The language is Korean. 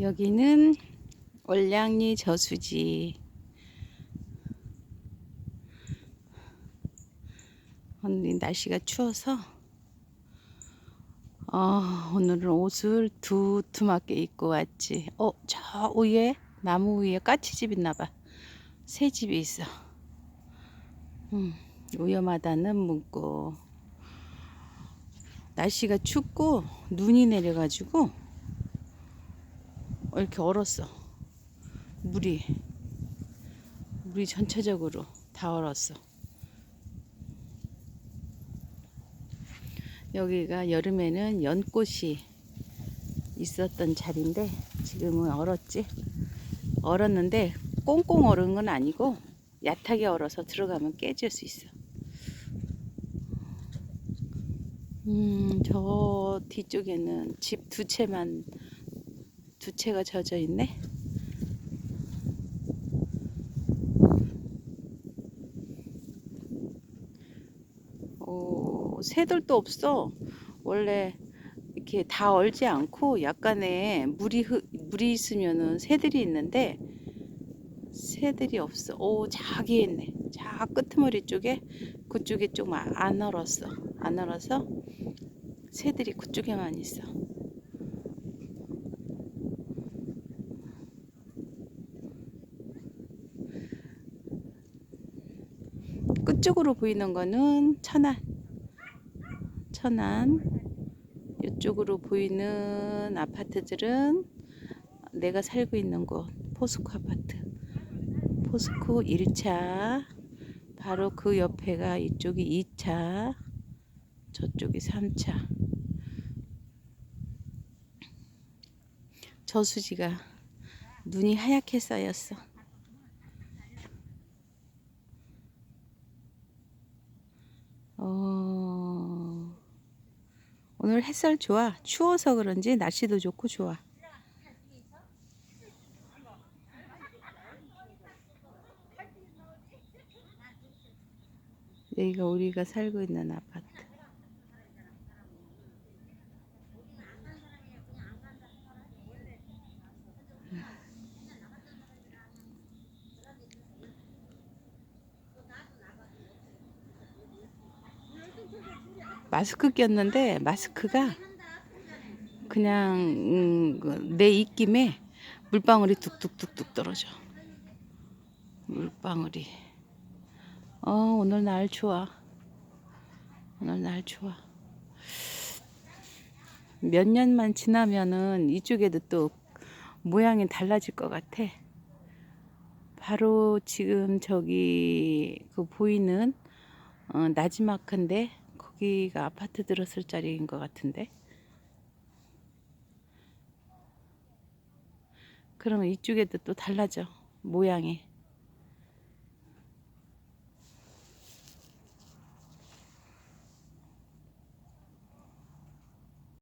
여기는 올량리 저수지. 오늘 날씨가 추워서 어, 오늘은 옷을 두툼하게 입고 왔지. 어, 저 위에 나무 위에 까치집 있나 봐. 새 집이 있어. 음, 위험하다는 문구. 날씨가 춥고 눈이 내려가지고 이렇게 얼었어. 물이 물이 전체적으로 다 얼었어. 여기가 여름에는 연꽃이 있었던 자리인데 지금은 얼었지. 얼었는데 꽁꽁 얼은 건 아니고 얕하게 얼어서 들어가면 깨질 수 있어. 음, 저 뒤쪽에는 집 두 채만 두 채가 젖어 있네. 어, 새들도 없어. 원래 이렇게 다 얼지 않고 약간의 물이 흐, 물이 있으면은 새들이 있는데 새들이 없어. 오, 자기 있네. 자 끄트머리 쪽에 그쪽에 좀 안 얼었어. 안 얼어서 새들이 그쪽에만 있어. 끝쪽으로 보이는 거는 천안. 천안. 이쪽으로 보이는 아파트들은 내가 살고 있는 곳 포스코 아파트. 포스코 1차. 바로 그 옆에가 이쪽이 2차. 저쪽이 3차. 저수지가 눈이 하얗게 쌓였어. 어, 오늘 햇살 좋아. 추워서 그런지 날씨도 좋고 좋아. 여기가 우리가 살고 있는 아파트. 마스크 꼈는데 마스크가 그냥 음, 그내 입김에 물방울이 뚝뚝뚝뚝 떨어져. 물방울이. 어 오늘 날 좋아. 오늘 날 좋아. 몇 년만 지나면은 이쪽에도 또 모양이 달라질 것 같아. 바로 지금 저기 그 보이는 어, 나지마크인데 거기가 아파트 들었을 자리인 것 같은데. 그러면 이쪽에도 또 달라져 모양이.